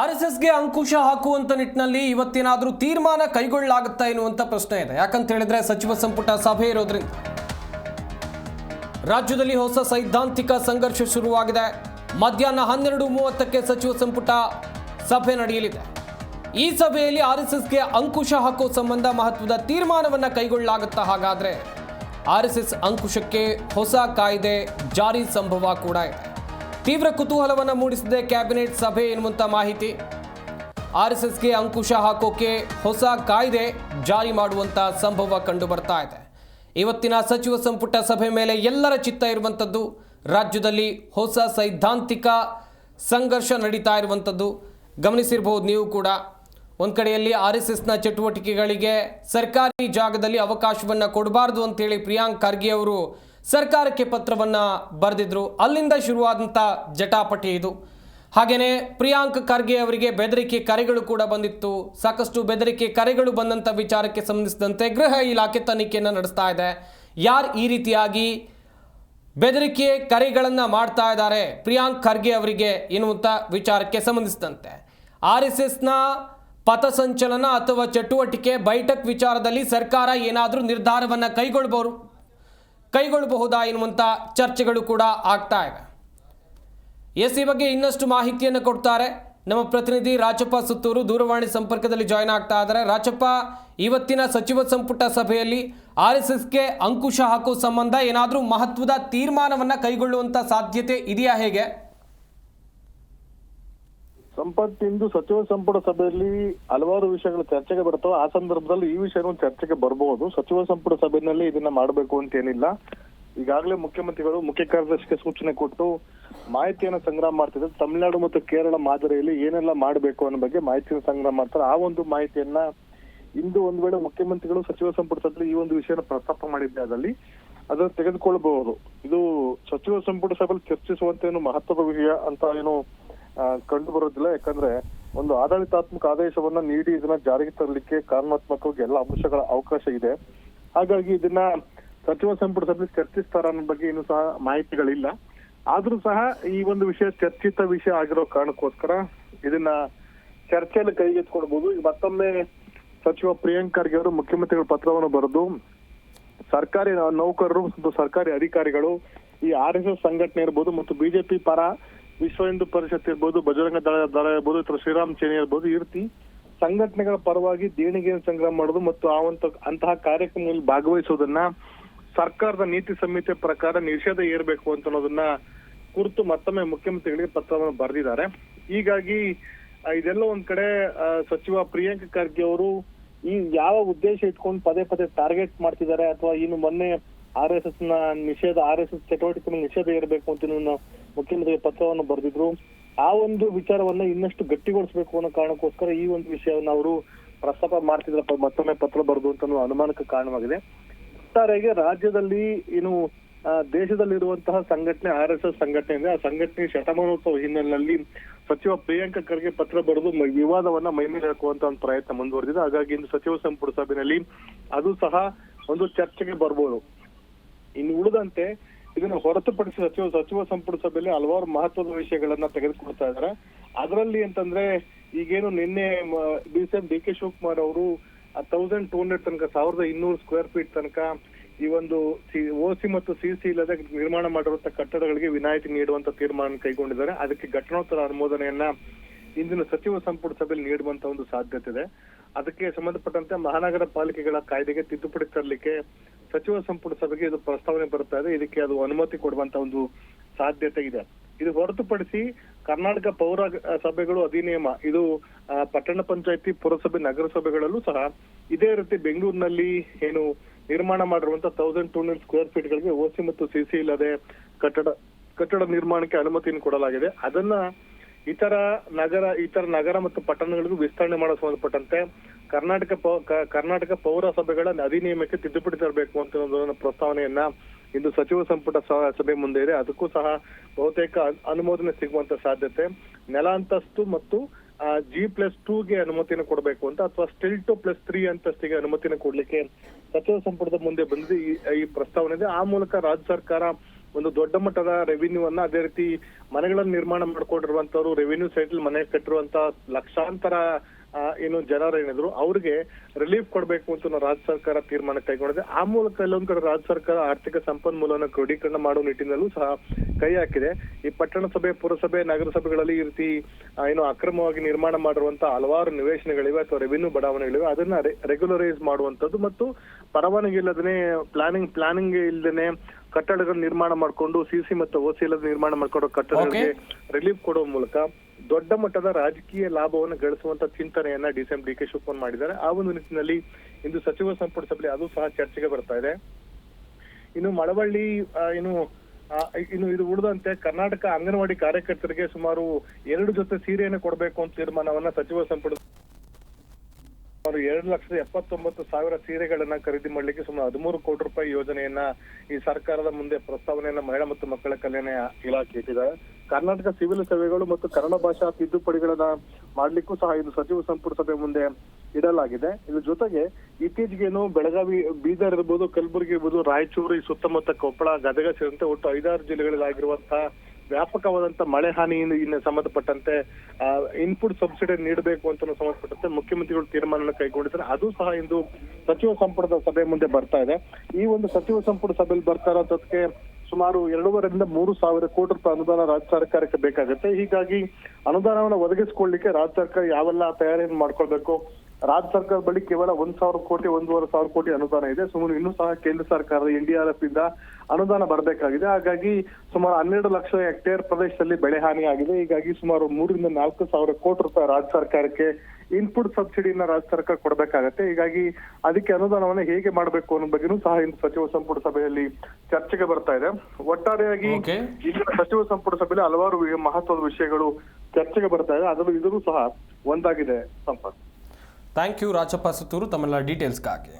R S ಎಸ್ಗೆ ಅಂಕುಶ ಹಾಕುವಂತ ನಿಟ್ಟಿನಲ್ಲಿ ಇವತ್ತೇನಾದರೂ ತೀರ್ಮಾನ ಕೈಗೊಳ್ಳಲಾಗುತ್ತಾ ಎನ್ನುವಂಥ ಪ್ರಶ್ನೆ ಇದೆ. ಯಾಕಂತ ಹೇಳಿದ್ರೆ ಸಚಿವ ಸಂಪುಟ ಸಭೆ ಇರೋದ್ರಿಂದ ರಾಜ್ಯದಲ್ಲಿ ಹೊಸ ಸೈದ್ಧಾಂತಿಕ ಸಂಘರ್ಷ ಶುರುವಾಗಿದೆ. ಮಧ್ಯಾಹ್ನ ಹನ್ನೆರಡು ಮೂವತ್ತಕ್ಕೆ ಸಚಿವ ಸಂಪುಟ ಸಭೆ ನಡೆಯಲಿದೆ. ಈ ಸಭೆಯಲ್ಲಿ ಆರ್ ಎಸ್ ಎಸ್ಗೆ ಅಂಕುಶ ಹಾಕೋ ಸಂಬಂಧ ಮಹತ್ವದ ತೀರ್ಮಾನವನ್ನು ಕೈಗೊಳ್ಳಲಾಗುತ್ತಾ ಹಾಗಾದರೆ ಆರ್ ಎಸ್ ಅಂಕುಶಕ್ಕೆ ಹೊಸ ಕಾಯ್ದೆ ಜಾರಿ ಸಂಭವ ಕೂಡ ಇದೆ. ತೀವ್ರ ಕುತೂಹಲವನ್ನು ಮೂಡಿಸಿದೆ ಕ್ಯಾಬಿನೆಟ್ ಸಭೆ ಎನ್ನುವಂಥ ಮಾಹಿತಿ. ಆರ್ ಎಸ್ ಎಸ್ಗೆ ಅಂಕುಶ ಹಾಕೋಕೆ ಹೊಸ ಕಾಯ್ದೆ ಜಾರಿ ಮಾಡುವಂತ ಸಂಭವ ಕಂಡು ಬರ್ತಾ ಇದೆ. ಇವತ್ತಿನ ಸಚಿವ ಸಂಪುಟ ಸಭೆ ಮೇಲೆ ಎಲ್ಲರ ಚಿತ್ತ ಇರುವಂಥದ್ದು ರಾಜ್ಯದಲ್ಲಿ ಹೊಸ ಸೈದ್ಧಾಂತಿಕ ಸಂಘರ್ಷ ನಡೀತಾ ಇರುವಂಥದ್ದು ಗಮನಿಸಿರ್ಬೋದು ನೀವು ಕೂಡ. ಒಂದು ಕಡೆಯಲ್ಲಿ ಆರ್ ಎಸ್ ಎಸ್ನ ಚಟುವಟಿಕೆಗಳಿಗೆ ಸರ್ಕಾರಿ ಜಾಗದಲ್ಲಿ ಅವಕಾಶವನ್ನು ಕೊಡಬಾರ್ದು ಅಂತೇಳಿ ಪ್ರಿಯಾಂಕ್ ಖರ್ಗೆ ಅವರು ಸರ್ಕಾರಕ್ಕೆ ಪತ್ರವನ್ನು ಬರೆದಿದ್ರು. ಅಲ್ಲಿಂದ ಶುರುವಾದಂಥ ಜಟಾಪಟಿ ಇದು. ಹಾಗೆಯೇ ಪ್ರಿಯಾಂಕ್ ಖರ್ಗೆ ಅವರಿಗೆ ಬೆದರಿಕೆ ಕರೆಗಳು ಕೂಡ ಬಂದಿತ್ತು. ಸಾಕಷ್ಟು ಬೆದರಿಕೆ ಕರೆಗಳು ಬಂದಂಥ ವಿಚಾರಕ್ಕೆ ಸಂಬಂಧಿಸಿದಂತೆ ಗೃಹ ಇಲಾಖೆ ತನಿಖೆಯನ್ನು ನಡೆಸ್ತಾ ಇದೆ. ಯಾರು ಈ ರೀತಿಯಾಗಿ ಬೆದರಿಕೆ ಕರೆಗಳನ್ನು ಮಾಡ್ತಾ ಇದ್ದಾರೆ ಪ್ರಿಯಾಂಕ್ ಖರ್ಗೆ ಅವರಿಗೆ ಎನ್ನುವಂಥ ವಿಚಾರಕ್ಕೆ ಸಂಬಂಧಿಸಿದಂತೆ. ಆರ್ ಎಸ್ ಎಸ್ನ ಪಥಸಂಚಲನ ಅಥವಾ ಚಟುವಟಿಕೆ, ಬೈಠಕ್ ವಿಚಾರದಲ್ಲಿ ಸರ್ಕಾರ ಏನಾದರೂ ನಿರ್ಧಾರವನ್ನು ಕೈಗೊಳ್ಬಹುದು ಕೈಗೊಳ್ಳಬಹುದಾ ಎನ್ನುವಂಥ ಚರ್ಚೆಗಳು ಕೂಡ ಆಗ್ತಾ ಇವೆ. ಎಸ್ ಈ ಬಗ್ಗೆ ಇನ್ನಷ್ಟು ಮಾಹಿತಿಯನ್ನು ಕೊಡ್ತಾರೆ. ನಮ್ಮ ಪ್ರತಿನಿಧಿ ರಾಜಪ್ಪ ಸುತ್ತೂರು ದೂರವಾಣಿ ಸಂಪರ್ಕದಲ್ಲಿ ಜಾಯ್ನ್ ಆಗ್ತಾ ಇದ್ದಾರೆ. ರಾಜಪ್ಪ, ಇವತ್ತಿನ ಸಚಿವ ಸಂಪುಟ ಸಭೆಯಲ್ಲಿ ಆರ್ ಎಸ್ ಎಸ್ಗೆ ಅಂಕುಶ ಹಾಕೋ ಸಂಬಂಧ ಏನಾದರೂ ಮಹತ್ವದ ತೀರ್ಮಾನವನ್ನು ಕೈಗೊಳ್ಳುವಂಥ ಸಾಧ್ಯತೆ ಇದೆಯಾ ಹೇಗೆ? ಸಂಪತ್ ಇಂದು ಸಚಿವ ಸಂಪುಟ ಸಭೆಯಲ್ಲಿ ಹಲವಾರು ವಿಷಯಗಳು ಚರ್ಚೆಗೆ ಬರ್ತವೆ ಆ ಸಂದರ್ಭದಲ್ಲಿ ಈ ವಿಷಯವನ್ನು ಚರ್ಚೆಗೆ ಬರಬಹುದು ಸಚಿವ ಸಂಪುಟ ಸಭೆಯಲ್ಲಿ ಇದನ್ನ ಮಾಡಬೇಕು ಅಂತ ಏನಿಲ್ಲ. ಈಗಾಗಲೇ ಮುಖ್ಯಮಂತ್ರಿಗಳು, ಮುಖ್ಯ ಕಾರ್ಯದರ್ಶಿಗೆ ಸೂಚನೆ ಕೊಟ್ಟು ಮಾಹಿತಿಯನ್ನು ಸಂಗ್ರಹ ಮಾಡ್ತಿದ್ರೆ ತಮಿಳುನಾಡು ಮತ್ತು ಕೇರಳ ಮಾದರಿಯಲ್ಲಿ ಏನೆಲ್ಲ ಮಾಡಬೇಕು ಅನ್ನೋ ಬಗ್ಗೆ ಮಾಹಿತಿಯನ್ನು ಸಂಗ್ರಹ ಮಾಡ್ತಾರೆ. ಆ ಒಂದು ಮಾಹಿತಿಯನ್ನ ಇಂದು ಒಂದು ವೇಳೆ ಮುಖ್ಯಮಂತ್ರಿಗಳು, ಸಚಿವ ಸಂಪುಟ ಸಭೆಯಲ್ಲಿ ಈ ಒಂದು ವಿಷಯನ ಪ್ರಸ್ತಾಪ ಮಾಡಿದ್ದೆ ಅದರಲ್ಲಿ, ಅದನ್ನು ತೆಗೆದುಕೊಳ್ಳಬಹುದು ಇದು ಸಚಿವ ಸಂಪುಟ ಸಭೆಯಲ್ಲಿ ಚರ್ಚಿಸುವಂತ ಏನು ಮಹತ್ವದ ವಿಷಯ ಅಂತ ಏನು ಕಂಡು ಬರೋದಿಲ್ಲ ಯಾಕಂದ್ರೆ ಒಂದು ಆಡಳಿತಾತ್ಮಕ ಆದೇಶವನ್ನ ನೀಡಿ ಇದನ್ನ ಜಾರಿಗೆ ತರಲಿಕ್ಕೆ ಕಾರಣಾತ್ಮಕವಾಗಿ ಎಲ್ಲ ಅಂಶಗಳ ಅವಕಾಶ ಇದೆ. ಹಾಗಾಗಿ ಇದನ್ನ ಸಚಿವ ಸಂಪುಟ ಸಭೆ ಚರ್ಚಿಸ್ತಾರ ಅನ್ನೋ ಬಗ್ಗೆ ಇನ್ನೂ ಸಹ ಮಾಹಿತಿಗಳಿಲ್ಲ. ಆದ್ರೂ ಸಹ ಈ ಒಂದು ವಿಷಯ ಚರ್ಚಿತ ವಿಷಯ ಆಗಿರೋ ಕಾರಣಕ್ಕೋಸ್ಕರ ಇದನ್ನ ಚರ್ಚೆಯಲ್ಲಿ ಕೈಗೆತ್ಕೊಳ್ಬಹುದು ಈಗ ಮತ್ತೊಮ್ಮೆ ಸಚಿವ ಪ್ರಿಯಾಂಕ್ ಖರ್ಗೆ ಅವರು ಮುಖ್ಯಮಂತ್ರಿಗಳ ಪತ್ರವನ್ನು ಬರೆದು, ಸರ್ಕಾರಿ ನೌಕರರು ಮತ್ತು ಸರ್ಕಾರಿ ಅಧಿಕಾರಿಗಳು ಈ ಆರ್ ಎಸ್ ಎಸ್ ಸಂಘಟನೆ ಇರ್ಬೋದು ಮತ್ತು ಬಿಜೆಪಿ ಪರ ವಿಶ್ವ ಹಿಂದೂ ಪರಿಷತ್ ಇರ್ಬೋದು ಬಜರಂಗ ದಳ ದಳ ಇರ್ಬೋದು, ಅಥವಾ ಶ್ರೀರಾಮ್ ಸೇನೆ ಇರ್ಬೋದು, ಈ ರೀತಿ ಸಂಘಟನೆಗಳ ಪರವಾಗಿ ದೇಣಿಗೆಯನ್ನು ಸಂಗ್ರಹ ಮಾಡೋದು ಮತ್ತು ಆ ಒಂದು ಅಂತಹ ಕಾರ್ಯಕ್ರಮದಲ್ಲಿ ಭಾಗವಹಿಸೋದನ್ನ ಸರ್ಕಾರದ ನೀತಿ ಸಂಹಿತೆ ಪ್ರಕಾರ ನಿಷೇಧ ಏರ್ಬೇಕು ಅಂತ ಅನ್ನೋದನ್ನ ಕುರಿತು ಮತ್ತೊಮ್ಮೆ ಮುಖ್ಯಮಂತ್ರಿಗಳಿಗೆ ಪತ್ರವನ್ನು ಬರೆದಿದ್ದಾರೆ. ಹೀಗಾಗಿ ಇದೆಲ್ಲ ಒಂದ್ ಕಡೆ ಸಚಿವ ಪ್ರಿಯಾಂಕ್ ಖರ್ಗೆ ಅವರು ಈ ಯಾವ ಉದ್ದೇಶ ಇಟ್ಕೊಂಡು ಪದೇ ಪದೇ ಟಾರ್ಗೆಟ್ ಮಾಡ್ತಿದ್ದಾರೆ ಅಥವಾ ಇನ್ನು ಮೊನ್ನೆ ಆರ್ ಎಸ್ ಎಸ್ನ ನಿಷೇಧ ಆರ್ ಎಸ್ ಎಸ್ ಚಟುವಟಿಕೆ ನಿಷೇಧ ಇರಬೇಕು ಅಂತ ಮುಖ್ಯಮಂತ್ರಿ ಪತ್ರವನ್ನು ಬರೆದಿದ್ರು. ಆ ಒಂದು ವಿಚಾರವನ್ನ ಇನ್ನಷ್ಟು ಗಟ್ಟಿಗೊಳಿಸಬೇಕು ಅನ್ನೋ ಕಾರಣಕ್ಕೋಸ್ಕರ ಈ ಒಂದು ವಿಷಯವನ್ನು ಅವರು ಪ್ರಸ್ತಾಪ ಮಾಡ್ತಿದ್ರ ಮತ್ತೊಮ್ಮೆ ಪತ್ರ ಬರೆದು ಅಂತ ಅನುಮಾನಕ್ಕೆ ಕಾರಣವಾಗಿದೆ. ಒಟ್ಟಾರೆಗೆ ರಾಜ್ಯದಲ್ಲಿ ಏನು ದೇಶದಲ್ಲಿರುವಂತಹ ಸಂಘಟನೆ, ಆರ್ ಎಸ್ ಎಸ್ ಸಂಘಟನೆ ಇದೆ. ಆ ಸಂಘಟನೆ ಶತಮಾನೋತ್ಸವ ಹಿನ್ನೆಲೆಯಲ್ಲಿ ಸಚಿವ ಪ್ರಿಯಾಂಕ ಖರ್ಗೆ ಪತ್ರ ಬರೆದು ವಿವಾದವನ್ನ ಮೈಮೇಲೆ ಹಾಕುವಂತ ಒಂದು ಪ್ರಯತ್ನ ಮುಂದುವರೆದಿದೆ. ಹಾಗಾಗಿ ಇಂದು ಸಚಿವ ಸಂಪುಟ ಸಭೆಯಲ್ಲಿ ಅದು ಸಹ ಒಂದು ಚರ್ಚೆಗೆ ಬರ್ಬೋದು. ಇನ್ನು ಉಳಿದಂತೆ ಇದನ್ನು ಹೊರತುಪಡಿಸಿ ಸಚಿವ ಸಚಿವ ಸಂಪುಟ ಸಭೆಯಲ್ಲಿ ಹಲವಾರು ಮಹತ್ವದ ವಿಷಯಗಳನ್ನ ತೆಗೆದುಕೊಳ್ತಾ ಇದ್ದಾರೆ. ಅದರಲ್ಲಿ ಅಂತಂದ್ರೆ, ಈಗೇನು ನಿನ್ನೆ D C M D K Shivakumar ಅವರು ತೌಸಂಡ್ ಟೂ ಹಂಡ್ರೆಡ್ ತನಕ, ಸಾವಿರದ ಇನ್ನೂರು ಸ್ಕ್ವೇರ್ ಫೀಟ್ ತನಕ ಈ ಒಂದು ಓಸಿ ಮತ್ತು ಸಿ ಸಿ ಇಲ್ಲದೆ ನಿರ್ಮಾಣ ಮಾಡಿರುವಂತ ಕಟ್ಟಡಗಳಿಗೆ ವಿನಾಯಿತಿ ನೀಡುವಂತ ತೀರ್ಮಾನ ಕೈಗೊಂಡಿದ್ದಾರೆ. ಅದಕ್ಕೆ ಘಟನೋತ್ತರ ಅನುಮೋದನೆಯನ್ನ ಇಂದಿನ ಸಚಿವ ಸಂಪುಟ ಸಭೆಯಲ್ಲಿ ನೀಡುವಂತ ಒಂದು ಸಾಧ್ಯತೆ ಇದೆ. ಅದಕ್ಕೆ ಸಂಬಂಧಪಟ್ಟಂತೆ ಮಹಾನಗರ ಪಾಲಿಕೆಗಳ ಕಾಯ್ದೆಗೆ ತಿದ್ದುಪಡಿ ತರಲಿಕ್ಕೆ ಸಚಿವ ಸಂಪುಟ ಸಭೆಗೆ ಇದು ಪ್ರಸ್ತಾವನೆ ಬರ್ತಾ ಇದೆ. ಇದಕ್ಕೆ ಅದು ಅನುಮತಿ ಕೊಡುವಂತ ಒಂದು ಸಾಧ್ಯತೆ ಇದೆ. ಇದು ಹೊರತುಪಡಿಸಿ ಕರ್ನಾಟಕ ಪೌರ ಸಭೆಗಳು ಅಧಿನಿಯಮ, ಇದು ಪಟ್ಟಣ ಪಂಚಾಯತಿ ಪುರಸಭೆ, ನಗರಸಭೆಗಳಲ್ಲೂ ಸಹ ಇದೇ ರೀತಿ ಬೆಂಗಳೂರಿನಲ್ಲಿ ಏನು ನಿರ್ಮಾಣ ಮಾಡಿರುವಂತ thousand two hundred square feet ಗಳಿಗೆ ಓಸಿ ಮತ್ತು ಸಿಸಿ ಇಲ್ಲದೆ ಕಟ್ಟಡ ಕಟ್ಟಡ ನಿರ್ಮಾಣಕ್ಕೆ ಅನುಮತಿಯನ್ನು ಕೊಡಲಾಗಿದೆ. ಅದನ್ನ ಇತರ ನಗರ ಇತರ ನಗರ ಮತ್ತು ಪಟ್ಟಣಗಳಿಗೂ ವಿಸ್ತರಣೆ ಮಾಡಲು ಸಂಬಂಧಪಟ್ಟಂತೆ ಕರ್ನಾಟಕ ಕರ್ನಾಟಕ ಪೌರಸಭೆಗಳ ಅಧಿನಿಯಮಕ್ಕೆ ತಿದ್ದುಪಡಿ ತರಬೇಕು ಅಂತ ಒಂದು ಪ್ರಸ್ತಾವನೆಯನ್ನ ಇಂದು ಸಚಿವ ಸಂಪುಟ ಸಭೆ ಮುಂದೆ ಇದೆ. ಅದಕ್ಕೂ ಸಹ ಬಹುತೇಕ ಅನುಮೋದನೆ ಸಿಗುವಂತ ಸಾಧ್ಯತೆ. ನೆಲ ಅಂತಸ್ತು ಮತ್ತು ಜಿ ಪ್ಲಸ್ಗೆ ಅನುಮತಿಯನ್ನು ಕೊಡಬೇಕು ಅಂತ ಅಥವಾ ಸ್ಟಿಲ್ ಟು ಪ್ಲಸ್ ತ್ರೀ ಅಂತಸ್ತಿಗೆ ಅನುಮತಿಯನ್ನು ಕೊಡ್ಲಿಕ್ಕೆ ಸಚಿವ ಸಂಪುಟದ ಮುಂದೆ ಬಂದಿದೆ ಈ ಪ್ರಸ್ತಾವನೆ ಇದೆ. ಆ ಮೂಲಕ ರಾಜ್ಯ ಸರ್ಕಾರ ಒಂದು ದೊಡ್ಡ ಮಟ್ಟದ ರೆವಿನ್ಯೂ ಅನ್ನ ಅದೇ ರೀತಿ ಮನೆಗಳನ್ನು ನಿರ್ಮಾಣ ಮಾಡ್ಕೊಂಡಿರುವಂತವ್ರು ರೆವಿನ್ಯೂ ಸೈಟ್ ಮನೆ ಕಟ್ಟಿರುವಂತ ಲಕ್ಷಾಂತರ ಏನು ಜನರು ಏನಿದ್ರು ಅವ್ರಿಗೆ ರಿಲೀಫ್ ಕೊಡಬೇಕು ಅಂತ ನಾವು ರಾಜ್ಯ ಸರ್ಕಾರ ತೀರ್ಮಾನ ಕೈಗೊಂಡಿದೆ. ಆ ಮೂಲಕ ಎಲ್ಲೊಂದ್ ಕಡೆ ರಾಜ್ಯ ಸರ್ಕಾರ ಆರ್ಥಿಕ ಸಂಪನ್ಮೂಲವನ್ನು ಕ್ರೋಢೀಕರಣ ಮಾಡುವ ನಿಟ್ಟಿನಲ್ಲೂ ಸಹ ಕೈ ಹಾಕಿದೆ. ಈ ಪಟ್ಟಣ ಸಭೆ ಪುರಸಭೆ ನಗರಸಭೆಗಳಲ್ಲಿ ಈ ರೀತಿ ಏನು ಅಕ್ರಮವಾಗಿ ನಿರ್ಮಾಣ ಮಾಡಿರುವಂತ ಹಲವಾರು ನಿವೇಶನಗಳಿವೆ ಅಥವಾ ರೆವಿನ್ಯೂ ಬಡಾವಣೆಗಳಿವೆ. ಅದನ್ನ ರೆಗ್ಯುಲರೈಸ್ ಮಾಡುವಂತದ್ದು ಮತ್ತು ಪರವಾನಗಿ ಇಲ್ಲದೇ ಪ್ಲಾನಿಂಗ್ ಪ್ಲಾನಿಂಗ್ ಇಲ್ಲದೇನೆ ಕಟ್ಟಡಗಳ ನಿರ್ಮಾಣ ಮಾಡ್ಕೊಂಡು ಸಿಸಿ ಮತ್ತು ಓಸಿ ಇಲ್ಲದ ನಿರ್ಮಾಣ ಮಾಡ್ಕೊಂಡು ಕಟ್ಟಡಗಳಿಗೆ ರಿಲೀಫ್ ಕೊಡುವ ಮೂಲಕ ದೊಡ್ಡ ಮಟ್ಟದ ರಾಜಕೀಯ ಲಾಭವನ್ನು ಗಳಿಸುವಂತ ಚಿಂತನೆಯನ್ನ ಡಿ ಸಿ ಎಂ ಮಾಡಿದ್ದಾರೆ. ಆ ಒಂದು ನಿಟ್ಟಿನಲ್ಲಿ ಇಂದು ಸಚಿವ ಸಂಪುಟ ಸಭೆ ಅದು ಸಹ ಚರ್ಚೆಗೆ ಬರ್ತಾ ಇದೆ. ಇನ್ನು ಮಳವಳ್ಳಿ ಏನು ಇನ್ನು ಇದು ಉಳಿದಂತೆ ಕರ್ನಾಟಕ ಅಂಗನವಾಡಿ ಕಾರ್ಯಕರ್ತರಿಗೆ ಸುಮಾರು ಎರಡು ಜೊತೆ ಸೀರೆಯನ್ನು ಕೊಡಬೇಕು ಅಂತ ತೀರ್ಮಾನವನ್ನ ಸಚಿವ ಸಂಪುಟ ಸುಮಾರು ಎರಡು ಲಕ್ಷದ ಎಪ್ಪತ್ತೊಂಬತ್ತು ಸಾವಿರ ಸೀರೆಗಳನ್ನ ಖರೀದಿ ಮಾಡ್ಲಿಕ್ಕೆ ಸುಮಾರು ಹದಿಮೂರು ಕೋಟಿ ರೂಪಾಯಿ ಯೋಜನೆಯನ್ನ ಈ ಸರ್ಕಾರದ ಮುಂದೆ ಪ್ರಸ್ತಾವನೆಯನ್ನ ಮಹಿಳಾ ಮತ್ತು ಮಕ್ಕಳ ಕಲ್ಯಾಣ ಇಲಾಖೆ ಇಟ್ಟಿದ್ದಾರೆ. ಕರ್ನಾಟಕ ಸಿವಿಲ್ ಸೇವೆಗಳು ಮತ್ತು ಕನ್ನಡ ಭಾಷಾ ತಿದ್ದುಪಡಿಗಳನ್ನ ಮಾಡ್ಲಿಕ್ಕೂ ಸಹ ಇದು ಸಚಿವ ಸಂಪುಟ ಸಭೆ ಮುಂದೆ ಇಡಲಾಗಿದೆ. ಇದ್ರ ಜೊತೆಗೆ ಇತ್ತೀಚೆಗೇನು ಬೆಳಗಾವಿ, ಬೀದರ್ ಇರ್ಬೋದು, ಕಲಬುರಗಿ ಇರ್ಬೋದು, ರಾಯಚೂರು ಸುತ್ತಮುತ್ತ ಕೊಪ್ಪಳ, ಗದಗ ಸೇರಿದಂತೆ ಒಟ್ಟು ಐದಾರು ಜಿಲ್ಲೆಗಳಾಗಿರುವಂತಹ ವ್ಯಾಪಕವಾದಂತ ಮಳೆ ಇನ್ನು ಸಂಬಂಧಪಟ್ಟಂತೆ ಇನ್ಪುಟ್ ಸಬ್ಸಿಡಿ ನೀಡಬೇಕು ಅಂತ ಸಂಬಂಧಪಟ್ಟಂತೆ ಮುಖ್ಯಮಂತ್ರಿಗಳು ತೀರ್ಮಾನ ಕೈಗೊಂಡಿದ್ದಾರೆ. ಅದು ಸಹ ಇಂದು ಸಚಿವ ಸಂಪುಟದ ಸಭೆ ಮುಂದೆ ಬರ್ತಾ ಇದೆ. ಈ ಒಂದು ಸಚಿವ ಸಂಪುಟ ಸಭೆಯಲ್ಲಿ ಬರ್ತಾ ಇರೋದಕ್ಕೆ ಸುಮಾರು ಎರಡೂವರೆಯಿಂದ ಮೂರು ಸಾವಿರ ಕೋಟಿ ರೂಪಾಯಿ ಅನುದಾನ ರಾಜ್ಯ ಸರ್ಕಾರಕ್ಕೆ ಬೇಕಾಗುತ್ತೆ. ಹೀಗಾಗಿ ಅನುದಾನವನ್ನು ಒದಗಿಸ್ಕೊಳ್ಳಿಕ್ಕೆ ರಾಜ್ಯ ಸರ್ಕಾರ ಯಾವೆಲ್ಲ ತಯಾರಿಯನ್ನು ಮಾಡ್ಕೊಳ್ಬೇಕು? ರಾಜ್ಯ ಸರ್ಕಾರ ಬಳಿ ಕೇವಲ ಒಂದ್ ಸಾವಿರ ಕೋಟಿ ಒಂದೂವರೆ ಸಾವಿರ ಕೋಟಿ ಅನುದಾನ ಇದೆ. ಸುಮಾರು ಇನ್ನೂ ಸಹ ಕೇಂದ್ರ ಸರ್ಕಾರದ ಎನ್ ಡಿ ಆರ್ ಎಫ್ ಇಂದ ಅನುದಾನ ಬರಬೇಕಾಗಿದೆ. ಹಾಗಾಗಿ ಸುಮಾರು ಹನ್ನೆರಡು ಲಕ್ಷ ಹೆಕ್ಟೇರ್ ಪ್ರದೇಶದಲ್ಲಿ ಬೆಳೆ ಹಾನಿ ಆಗಿದೆ ಹೀಗಾಗಿ ಸುಮಾರು ಮೂರರಿಂದ ನಾಲ್ಕು ಸಾವಿರ ಕೋಟಿ ರೂಪಾಯಿ ರಾಜ್ಯ ಸರ್ಕಾರಕ್ಕೆ ಇನ್ಪುಟ್ ಸಬ್ಸಿಡಿಯನ್ನ ರಾಜ್ಯ ಸರ್ಕಾರ ಕೊಡಬೇಕಾಗತ್ತೆ. ಹೀಗಾಗಿ ಅದಕ್ಕೆ ಅನುದಾನವನ್ನು ಹೇಗೆ ಮಾಡಬೇಕು ಅನ್ನೋ ಬಗ್ಗೆನೂ ಸಹ ಇಂದು ಸಚಿವ ಸಂಪುಟ ಸಭೆಯಲ್ಲಿ ಚರ್ಚೆಗೆ ಬರ್ತಾ ಇದೆ. ಒಟ್ಟಾರೆಯಾಗಿ. ಇಂದಿನ ಸಚಿವ ಸಂಪುಟ ಸಭೆಯಲ್ಲಿ ಹಲವಾರು ಮಹತ್ವದ ವಿಷಯಗಳು ಚರ್ಚೆಗೆ ಬರ್ತಾ ಇದೆ. ಅದರಲ್ಲೂ ಇದೂ ಸಹ ಒಂದಾಗಿದೆ ಸಂಪತ್ ಥ್ಯಾಂಕ್ ಯು ರಾಜಪ್ಪ ಸುತ್ತೂರು ತಮ್ಮೆಲ್ಲ ಡೀಟೇಲ್ಸ್ಗಾಗಿ